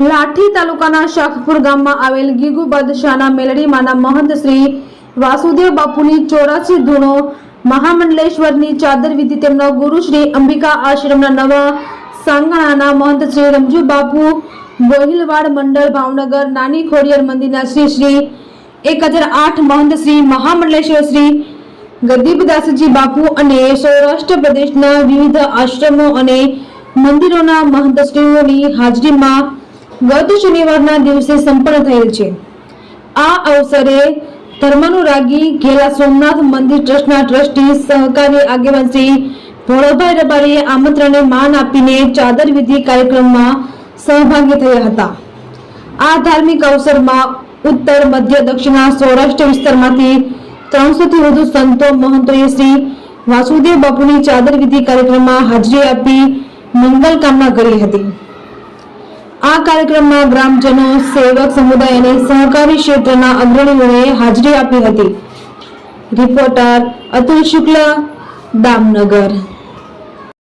લાઠી તાલુકાના શાખપુર ગામમાં આવેલ ગીગુ બાદશાહના મેલડીમાંના મહંત શ્રી વાસુદેવ બાપુની ચોરાસી ધૂણો મહામંડલેશ્વરની ચાદર વિધિ તેમના ગુરુ શ્રી અંબિકા આશ્રમના નવા સાંગણાના મહંત શ્રી રમજુ બાપુ, ગોહિલવાડ મંડળ, ભાવનગર, નાની ખોડિયાર મંદિરના શ્રી શ્રી એક હજાર આઠ મહંત શ્રી મહામંડલેશ્વર શ્રી ગદીપદાસજી બાપુ અને સૌરાષ્ટ્ર પ્રદેશના વિવિધ આશ્રમો અને મંદિરોના મહંતશ્રીઓની હાજરીમાં ગત શનિવારના દિવસે સંપન્ન થયેલ છે. આ અવસરે ધર્માનુરાગી ઘેલા સોમનાથ મંદિર ટ્રસ્ટના ટ્રસ્ટી સહકારી આગેવાન શ્રી ભોળાભાઈ રબારીએ આમંત્રણને માન આપીને ચાદર વિધિ કાર્યક્રમમાં સહભાગી થયા હતા. આ ધાર્મિક અવસરમાં ઉત્તર, મધ્ય દક્ષિણા સૌરાષ્ટ્ર વિસ્તારમાંથી ત્રણસોથી વધુ સંતો, મહંતોએ શ્રી વાસુદેવ બાપુની ચાદર વિધિ કાર્યક્રમમાં હાજરી આપી મંગલ કામના કરી હતી. આ કાર્યક્રમમાં ગ્રામજનો, સેવક સમુદાય અને સહકારી ક્ષેત્રના અગ્રણીઓએ હાજરી આપી હતી. રિપોર્ટર અતુલ શુક્લ, દામનગર.